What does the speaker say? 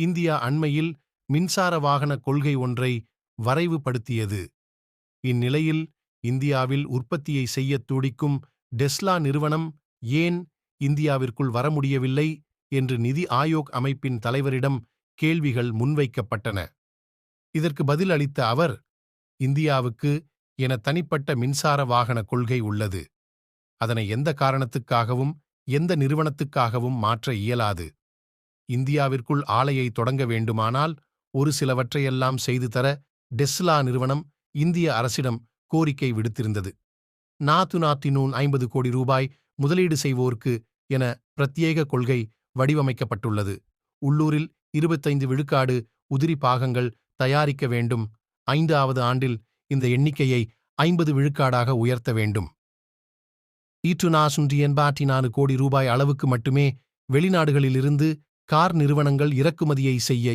India அண்மையில் மின்சார வாகன கொள்கை ஒன்றை வரைவுபடுத்தியது. இந்நிலையில் இந்தியாவில் உற்பத்தியை செய்யத் துடிக்கும் டெஸ்லா நிறுவனம் ஏன் இந்தியாவிற்குள் வர முடியவில்லை என்று நிதி ஆயோக் அமைப்பின் தலைவரிடம் கேள்விகள் முன்வைக்கப்பட்டன. இதற்கு பதில் அளித்த அவர் இந்தியாவுக்கு என தனிப்பட்ட மின்சார வாகன கொள்கை உள்ளது. அதனை எந்த காரணத்துக்காகவும் எந்த நிறுவனத்துக்காகவும் மாற்ற இயலாது. இந்தியாவிற்குள் ஆலையை தொடங்க வேண்டுமானால் ஒரு சிலவற்றையெல்லாம் செய்து தர டெஸ்லா நிறுவனம் இந்திய அரசிடம் கோரிக்கை விடுத்திருந்தது. நாத்து நாத்தினூன் ஐம்பது கோடி ரூபாய் முதலீடு செய்வோருக்கு என பிரத்யேக கொள்கை வடிவமைக்கப்பட்டுள்ளது. உள்ளூரில் இருபத்தைந்து விழுக்காடு உதிரி பாகங்கள் தயாரிக்க வேண்டும். ஐந்தாவது ஆண்டில் இந்த எண்ணிக்கையை ஐம்பது விழுக்காடாக உயர்த்த வேண்டும். ஈற்றுனா சுண்டி எண்பாட்டி நாலு கோடி ரூபாய் அளவுக்கு மட்டுமே வெளிநாடுகளிலிருந்து கார் நிறுவனங்கள் இறக்குமதியை செய்ய